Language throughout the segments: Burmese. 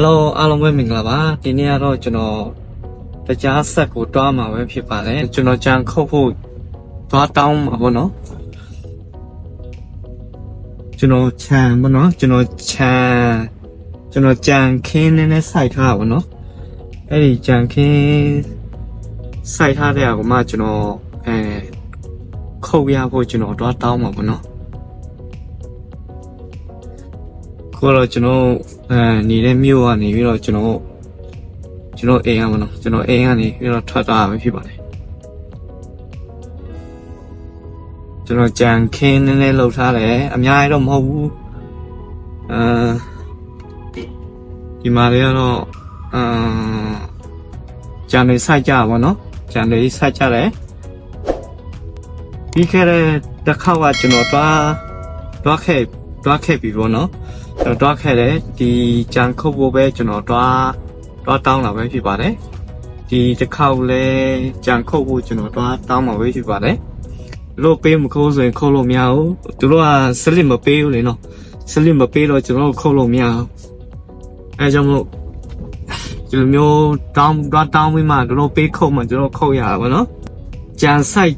အလောအားလုံးပဲမင်္ဂလာပါဒီနေ့ကတော့ကျွန်တော်တရားဆက်ကိုတွားမှာပဲဖြစ်ပါတယ်ကျွန်တော်ကြံခုတ်ဖို့သွားတောင်းမှာပေါ့နော်ကျွန်တော်ခြံပေါ့နော်ကျွန်တော်ခြံကျွန်တော်ကြံခင်းနေနဲ့စိုက်ထားတာပေါ့နော်အဲ့ဒီကြံခင်းစိုက်ထားတဲ့ကောင်မှကျွန်တော်အဲခုတ်ရဖို့ကျွန်တော်တွားတောင်းမှာပေါ့နော် ကိုတော့ကျွန်တော်အဲနေတဲ့မြို့ကနေပြီးတော့ကျွန်တော်ကျွန်တော်အိမ်ရမနော်ကျွန်တော်အိမ်ကနေပြီးတော့ထွက်သွားရမှာဖြစ်ပါတယ်ကျွန်တော်ကြံခင်းနည်းနည်းလှုပ်ထားတယ်အများကြီးတော့မဟုတ်ဘူးအဲဒီမှာတွေကတော့အာကြံတွေစိုက်ကြပါဘောနော်ကြံတွေစိုက်ကြတယ်ပြီးခဲ့တဲ့တစ်ခေါက်ကကျွန်တော်တွားတွားခဲ့တွားခဲ့ပြီပေါ့နော် ကျွန်တော်တွားခဲ့တယ်ဒီကြံခုတ်ဖို့ပဲကျွန်တော်တွားတွားတောင်းတာပဲဖြစ်ပါတယ်ဒီတစ်ခေါက်လဲကြံခုတ်ဖို့ကျွန်တော်တွားတောင်းမှာပဲဖြစ်ပါတယ်လို့ပေးမခိုးဆိုရင်ခုတ်လို့မရဘူးသူတို့ကစလစ်မပေးဘူးလေနော်စလစ်မပေးတော့ကျွန်တော်တို့ခုတ်လို့မရဘူးအဲကြောင့်မို့ဒီလိုမျိုးတောင်းတွားတောင်းပြီးမှတို့တို့ပေးခုတ်မှကျွန်တော်ခုတ်ရတာပေါ့နော်ကြံဆိုင်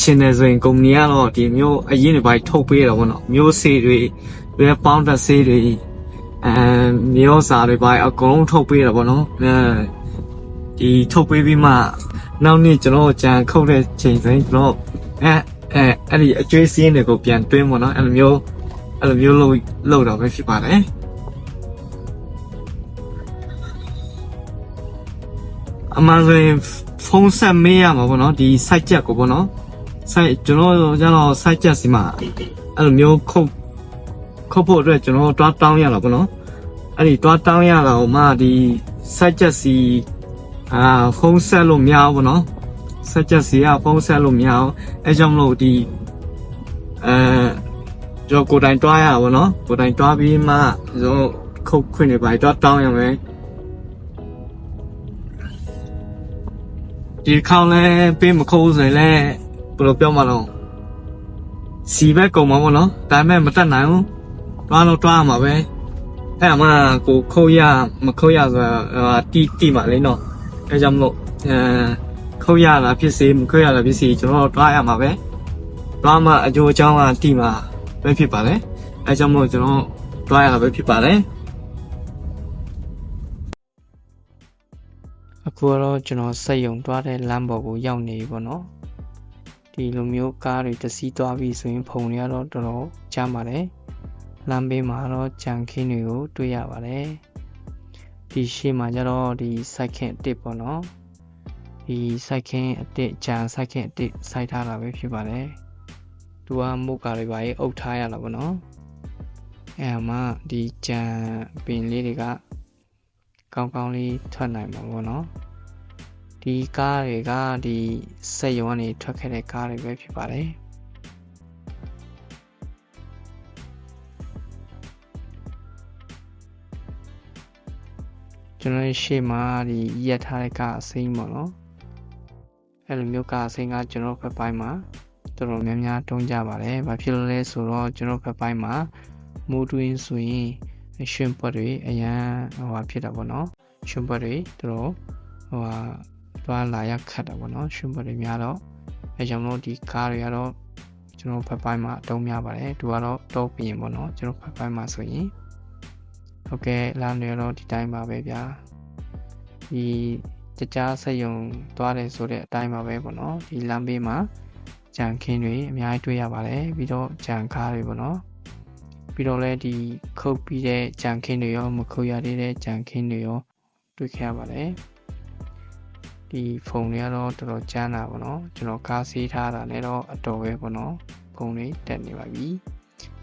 ချင်တယ်ဆိုရင်ကုမ္ပဏီကတော့ဒီမျိုးအရင်တွေပိုင်းထုတ်ပေးတာပေါ့နော်မျိုးစေ့တွေ ဘယ်ပေါင်းတက်ဆေးတွေအဲမျိုးစာတွေပါအကုန်လုံးထုတ်ပေးတာပေါ့နော်အဲဒီထုတ်ပေးပြီးမှနောက်နေ့ကျွန်တော်ကြံခုတ်တဲ့ချိန်ဆိုရင်ကျွန်တော်အဲအဲအဲ့ဒီအကျွေးစင်းတွေကိုပြန်တွင်းပေါ့နော်အဲ့လိုမျိုးအဲ့လိုမျိုးလုပ်လုပ်တော့ပဲဖြစ်ပါတယ်အမှန်ဆိုရင်ဖုန်းဆက်မေးရမှာပေါ့နော်ဒီ site ချက်ကိုပေါ့နော် site ကျွန်တော်ကျတော့ site ချက်စီမှာအဲ့လိုမျိုးခုတ် ခုတ်ဖို့အတွက်ကျွန်တော်တွားတောင်းရတာပေါ့နော်အဲ့ဒီတွားတောင်းရတာဟိုမှဒီဆက်ချက်စီအာဖုန်းဆက်လို့မရဘူးပေါ့နော်ဆက်ချက်စီကဖုန်းဆက်လို့မရဘူးအဲကြောင့်မလို့ဒီအဲကျွန်တော်ကိုယ်တိုင်တွားရတာပေါ့နော်ကိုယ်တိုင်တွားပြီးမှကျွန်တော်ခုတ်ခွင့်တွေပါတွားတောင်းရမယ်ဒီခေါင်းလဲပေးမခိုးဆိုရင်လဲဘယ်လိုပြောမှတော့စီဘက်ကုန်မှာပေါ့နော်ဒါပေမဲ့မတက်နိုင်ဘူး တွားတော့တွားရမှာပဲအဲ့အမကိုခုတ်ရမခုတ်ရဆိုတာတီတီမှာလေနော်အဲကြောင့်မလို့အဲခုတ်ရတာဖြစ်စေမခုတ်ရတာဖြစ်စေကျွန်တော်တို့တွားရမှာပဲတွားမှအကျိုးအကြောင်းကတီမှာပဲဖြစ်ပါလေအဲကြောင့်မလို့ကျွန်တော်တွားရတာပဲဖြစ်ပါလေအခုတော့ကျွန်တော်စက်ယုံတွားတဲ့လမ်းပေါ်ကိုရောက်နေပြီပေါ့နော်ဒီလိုမျိုးကားတွေတစီးတွားပြီးဆိုရင်ဖုန်တွေကတော့တော်တော်ကျမ်းပါတယ် လမ်းဘေးမှာတော့ကြံခင်းတွေကို တွေ့ရပါတယ်ဒီရှေ့မှာကျတော့ဒီစိုက်ခင်းအစ်စ်ပေါ့နော်ဒီစိုက်ခင်းအစ်စ်ကြံစိုက်ခင်းအစ်စ်စိုက်ထားတာပဲဖြစ်ပါတယ်သူကမုတ်ကာတွေပါရေးအုပ်ထားရတာပေါ့နော်အဲမှာဒီကြံပင်လေးတွေကကောင်းကောင်းလေးထွက်နိုင်မှာပေါ့နော်ဒီကားတွေကဒီစက်ရုံကနေထွက်ခဲ့တဲ့ကားတွေပဲဖြစ်ပါတယ် ကျွန်တော်ရှေ့မှာဒီရက်ထားတဲ့ကအစိမ်းပေါ့နော်အဲ့လိုမျိုးကအစိမ်းကကျွန်တော်ဖက်ပိုင်းမှာတော်တော်များများတုံးကြပါတယ်။ဘာဖြစ်လို့လဲဆိုတော့ကျွန်တော်ဖက်ပိုင်းမှာမိုးတွင်းဆိုရင်ရွှင်ပွက်တွေအရန်ဟိုဟာဖြစ်တာပေါ့နော်။ရွှင်ပွက်တွေတော်တော်ဟိုဟာသွားလာရခတ်တာပေါ့နော်။ရွှင်ပွက်တွေများတော့အဲကြောင့်မလို့ဒီကားတွေကတော့ကျွန်တော်ဖက်ပိုင်းမှာအတုံးများပါတယ်။သူကတော့တော့ပြင်ပေါ့နော်။ကျွန်တော်ဖက်ပိုင်းမှာဆိုရင် ဟုတ်ကဲ့လမ်းတွေတော့ဒီတိုင်းပါပဲဗျာဒီတကြားဆက်ယုံသွားတယ်ဆိုတဲ့အတိုင်းပါပဲပေါ့နော်ဒီလမ်းဘေးမှာကြံခင်းတွေအများကြီးတွေ့ရပါတယ်ပြီးတော့ကြံကားတွေပေါ့နော်ပြီးတော့လည်းဒီခုတ်ပြီးတဲ့ကြံခင်းတွေရောမခုတ်ရသေးတဲ့ကြံခင်းတွေရောတွေ့ခဲ့ရပါတယ်ဒီဖုန်းတွေကတော့တော်တော်ကျန်းတာပေါ့နော်ကျွန်တော်ကားဆေးထားတာနဲ့တော့အတော်ပဲပေါ့နော်ဖုန်းတွေတက်နေပါပြီ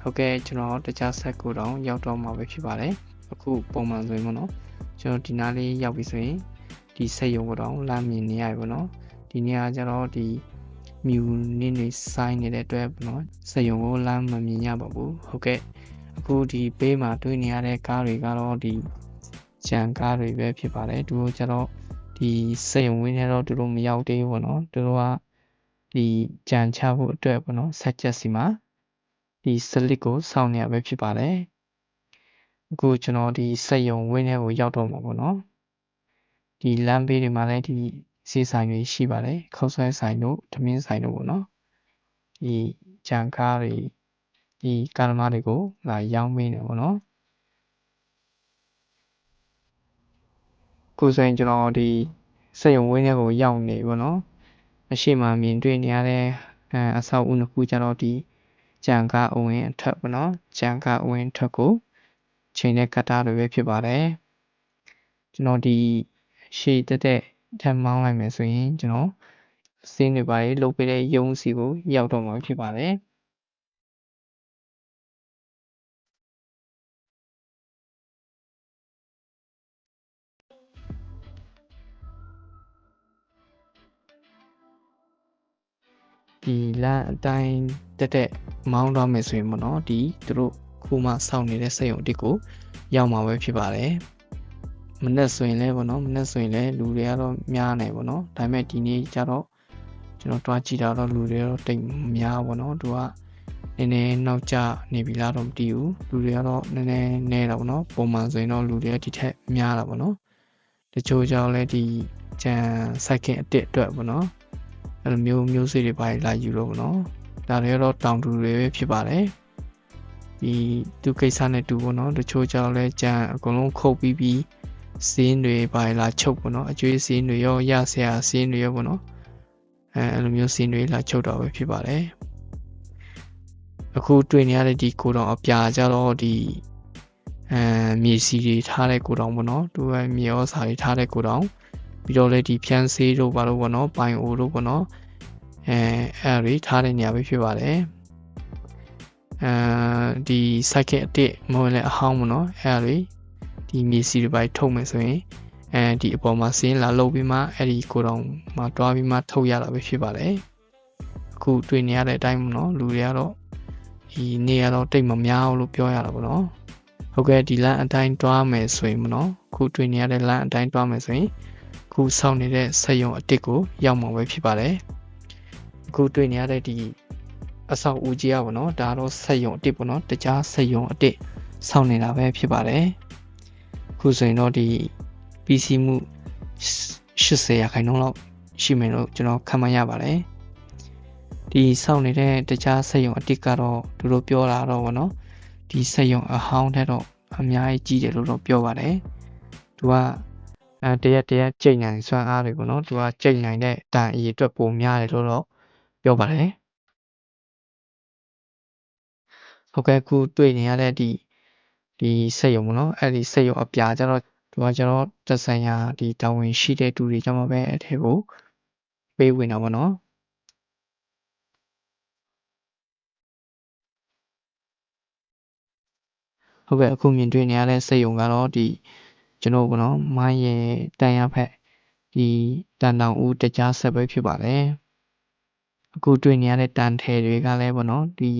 ဟုတ်ကဲ့ကျွန်တော်တခြားဆက်ကိုတော့ရောက်တော့မှာပဲဖြစ်ပါတယ် အခုပုံမှန်ဆိုရင်ပေါ့နော်ကျွန်တော်ဒီနားလေးရောက်ပြီဆိုရင်ဒီစက်ရုံကတော့လမ်းမြင်နေရပြီပေါ့နော်ဒီနေရာကျတော့ဒီမြူနင်းနေဆိုင်နေတဲ့အတွက်ပေါ့နော်စက်ရုံကိုလမ်းမမြင်ရပါဘူးဟုတ်ကဲ့အခုဒီဘေးမှာတွေ့နေရတဲ့ကားတွေကတော့ဒီကြံကားတွေပဲဖြစ်ပါတယ်သူတို့ကျတော့ဒီစက်ရုံဝင်းထဲတော့သူတို့မရောက်သေးဘူးပေါ့နော်သူတို့ကဒီကြံချဖို့အတွက်ပေါ့နော်ဆက်ချက်စီမှာဒီစလစ်ကိုစောင့်နေရပဲဖြစ်ပါတယ် အခုကျွန်တော်ဒီစက်ယုံဝင်းထဲကိုရောက်တော့မှာပေါ့နော်ဒီလမ်းဘေးတွေမှာလည်းဒီစီဆိုင်တွေရှိပါတယ်ခောက်ဆွဲဆိုင်တို့ထမင်းဆိုင်တို့ပေါ့နော်ဒီကြံကားတွေဒီကားသမားတွေကိုလာရောင်းပေးနေပေါ့နော်ကိုယ်ဆိုရင်ကျွန်တော်ဒီစက်ရုံဝင်းထဲကိုရောက်နေပေါ့နော်အရှိမမြင်တွေ့နေရတဲ့အဲအဆောက်အဦတစ်ခုကျတော့ဒီကြံကားအဝင်အထက်ပေါ့နော်ကြံကားအဝင်အထက်ကို ချိန်နဲ့ကတ်တာတွေပဲဖြစ်ပါတယ်ကျွန်တော်ဒီရှေ့တက်တဲ့ထပ်မောင်းလိုက်မယ်ဆိုရင်ကျွန်တော်စင်းတွေပါလေလုတ်ပေးတဲ့ရုံးစီကိုရောက်တော့မှာဖြစ်ပါတယ်ဒီလမ်းအတိုင်းတက်တက်မောင်းတော့မယ်ဆိုရင်ပေါ့နော်ဒီသူတို့ ခုမှစောင့်နေတဲ့စက်ရုံအစ်စ်ကိုရောက်မှာပဲဖြစ်ပါတယ်မနေ့ဆိုရင်လည်းပေါ့နော်မနေ့ဆိုရင်လည်းလူတွေကတော့များနေပေါ့နော်ဒါပေမဲ့ဒီနေ့ကျတော့ကျွန်တော်တွားကြည့်တာတော့လူတွေတော့တိတ်များပေါ့နော်သူကနည်းနည်းနောက်ကျနေပြီလားတော့မသိဘူးလူတွေကတော့နည်းနည်းနဲတော့ပေါ့နော်ပုံမှန်ဆိုရင်တော့လူတွေကဒီထက်များတာပေါ့နော်တချို့ကြောင့်လည်းဒီကြံစိုက်ခင်အစ်စ်အတွက်ပေါ့နော်အဲ့လိုမျိုးမျိုးစေ့တွေပါလာယူတော့ပေါ့နော်ဒါတွေကတော့တောင်တူတွေပဲဖြစ်ပါတယ် ဒီသူကိစ္စနဲ့တူပေါ့နော်တချို့ကြောင့်လည်းကြံအကုန်လုံးခုတ်ပြီးပြီးစင်းတွေပါလာချုပ်ပေါ့နော်အကျွေးစင်းတွေရောရဆရာစင်းတွေရောပေါ့နော်အဲအဲ့လိုမျိုးစင်းတွေလာချုပ်တော့ပဲဖြစ်ပါတယ်အခုတွေ့နေရတဲ့ဒီကိုတောင်အပြာကြတော့ဒီအဲမြေစီတွေထားတဲ့ကိုတောင်ပေါ့နော်သူကမြေဩစာတွေထားတဲ့ကိုတောင်ပြီးတော့လည်းဒီဖြန်းဆေးတို့ဘာလို့ပေါ့နော်ပိုင်အိုတို့ပေါ့နော်အဲအဲ့ဒီထားတဲ့နေရာပဲဖြစ်ပါတယ် အဲဒီ cycle အတစ်မဟုတ်လည်းအဟောင်းပေါ့နော်အဲ့ဒီဒီမြေစီတွေပိုင်းထုတ်မယ်ဆိုရင်အဲဒီအပေါ်မှာစင်းလာလုပ်ပြီးမှအဲ့ဒီကိုတောင်မှာတွားပြီးမှထုတ်ရတာပဲဖြစ်ပါတယ်အခုတွေ့နေရတဲ့အတိုင်းပေါ့နော်လူတွေကတော့ဒီနေရာတော့တိတ်မများဘူးလို့ပြောရတာပေါ့နော်ဟုတ်ကဲ့ဒီလမ်းအတိုင်းတွားမယ်ဆိုရင်ပေါ့နော်အခုတွေ့နေရတဲ့လမ်းအတိုင်းတွားမယ်ဆိုရင်အခုစောင့်နေတဲ့ဆက်ယုံအစ်စ်ကိုရောက်မှာပဲဖြစ်ပါတယ်အခုတွေ့နေရတဲ့ဒီ အဆောက်အဦကြီးอ่ะဗောနော်ဒါတော့ဆက်ယုံအစ်စ်ပေါ့နော်တခြားဆက်ယုံအစ်စ်စောင့်နေတာပဲဖြစ်ပါတယ်အခုဆိုရင်တော့ဒီ PC မှု80ရာခိုင်နှုန်းလောက်ရှိမယ်လို့ကျွန်တော်ခန့်မှန်းရပါတယ်ဒီစောင့်နေတဲ့တခြားဆက်ယုံအစ်စ်ကတော့သူတို့ပြောတာတော့ဗောနော်ဒီဆက်ယုံအဟောင်းတဲ့တော့အများကြီးကြီးတယ်လို့တော့ပြောပါတယ်သူကအဲတရက်တရက်ကြိတ်နိုင်စွမ်းအားတွေပေါ့နော်သူကကြိတ်နိုင်တဲ့တန်အရေအတွက်ပိုများတယ်လို့တော့ပြောပါတယ် ဟုတ်ကဲ့ခုတွေ့နေရတဲ့ဒီဒီစက်ရုံပေါ့နော်အဲ့ဒီစက်ရုံအပြာကျတော့သူကကျွန်တော်တက်ဆိုင်ရာဒီတာဝန်ရှိတဲ့သူတွေကြောင့်ပဲအထက်ကိုပေးဝင်တာပေါ့နော်ဟုတ်ကဲ့အခုမြင်တွေ့နေရတဲ့စက်ရုံကတော့ဒီကျွန်တော်ပေါ့နော်မိုင်းရဲ့တန်ရဖက်ဒီတန်တောင်ဦးတကြားဆက်ပဲဖြစ်ပါတယ်အခုတွေ့နေရတဲ့တန်ထဲတွေကလည်းပေါ့နော်ဒီ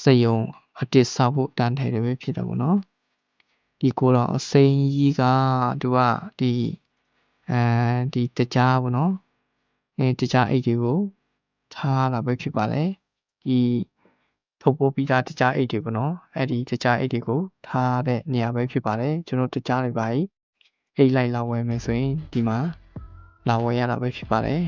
စက်ယုံအတစ်ဆောက်ဖို့တန်ထဲတွေပဲဖြစ်တာပေါ့နော်ဒီကိုတော့အစိမ်းကြီးကသူကဒီအဲဒီတကြားပေါ့နော်အဲတကြားအိတ်တွေကိုထားတာပဲဖြစ်ပါတယ်ဒီထုတ်ပိုးပြီးသားတကြားအိတ်တွေပေါ့နော်အဲ့ဒီတကြားအိတ်တွေကိုထားတဲ့နေရာပဲဖြစ်ပါတယ်ကျွန်တော်တကြားတွေပါအိတ်လိုက်လာဝယ်မယ်ဆိုရင်ဒီမှာလာဝယ်ရတာပဲဖြစ်ပါတယ်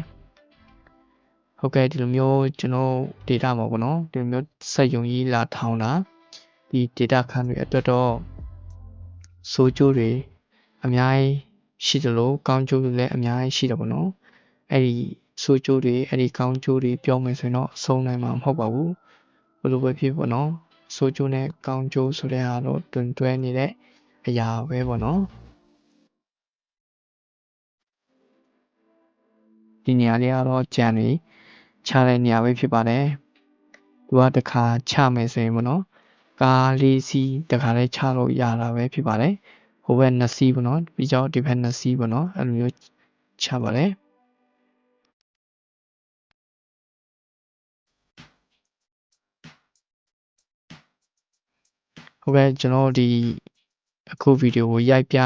ဟုတ်ကဲ့ဒီလိုမျိုးကျွန်တော် data မှာပေါ့နော်ဒီလိုမျိုးစက်ယုံကြီးလာထောင်တာဒီ data ခန်းတွေအတွက်တော့စိုးကျိုးတွေအများကြီးရှိတယ်လို့ကောင်းကျိုးတွေလည်းအများကြီးရှိတယ်ပေါ့နော်အဲ့ဒီဆိုးကျိုးတွေအဲ့ဒီကောင်းကျိုးတွေပြောမယ်ဆိုရင်တော့ဆုံးနိုင်မှာမဟုတ်ပါဘူးဘယ်လိုပဲဖြစ်ပေါ့နော်ဆိုးကျိုးနဲ့ကောင်းကျိုးဆိုတဲ့ဟာတော့တွင်တွဲနေတဲ့အရာပဲပေါ့နော်ဒီနေရာလေးကတော့ကြံတွေ ချတဲ့နေရာပဲဖြစ်ပါတယ်သူကတခါချမယ်ဆိုရင်ပေါ့နော်ကားလေးစီးတခါလေးချလို့ရတာပဲဖြစ်ပါတယ်ဟိုဘက်နှစ်စီးပေါ့နော်ပြီးတော့ဒီဘက်နှစ်စီးပေါ့နော်အဲ့လိုမျိုးချပါတယ်ဟုတ်ကဲ့ကျွန်တော်ဒီအခုဗီဒီယိုကိုရိုက်ပြ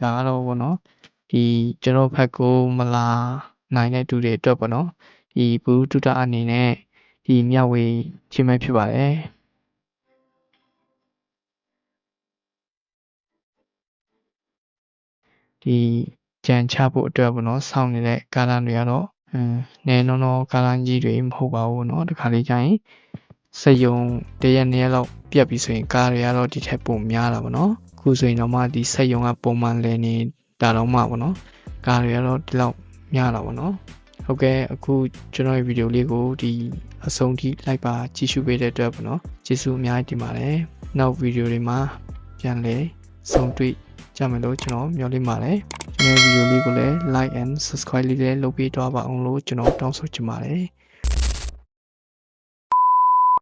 ဒါကတော့ဗောနော်ဒီကျွန်တော်ဖက်ကိုမလာ နိုင်တဲ့သူတွေအတွက်ပေါ့နော်ဒီဘူတုတအနေနဲ့ဒီမျှဝေခြင်းပဲဖြစ်ပါတယ်ဒီကြံချဖို့အတွက်ပေါ့နော်စောင့်နေတဲ့ကာလတွေကတော့အင်းနဲနော်နော်ကာလကြီးတွေမဟုတ်ပါဘူးเนาะဒီခါလေးကျရင်စယုံတရက်နှစ်ရက်လောက်ပြက်ပြီးဆိုရင်ကားတွေကတော့ဒီထက်ပိုများတာပေါ့နော်အခုဆိုရင်တော့မှဒီစက်ယုံကပုံမှန်လည်နေတာတော့မှပေါ့နော်ကားတွေကတော့ဒီလောက် များတာပေါ့နော်ဟုတ်ကဲ့အခုကျွန်တော်ရဲ့ဗီဒီယိုလေးကိုဒီအဆုံးထိလိုက်ပါကြည့်ရှုပေးတဲ့အတွက်ပေါ့နော်ကျေးဇူးအများကြီးတင်ပါတယ်နောက်ဗီဒီယိုတွေမှာပြန်လဲဆုံတွေ့ကြမယ်လို့ကျွန်တော်မျှော်လင့်ပါတယ်ကျွန်တော်ဗီဒီယိုလေးကိုလည်း like and subscribe လေးလည်းလုပ်ပေးတော့ပါအောင်လို့ကျွန်တော်တောင်းဆိုချင်ပါတယ်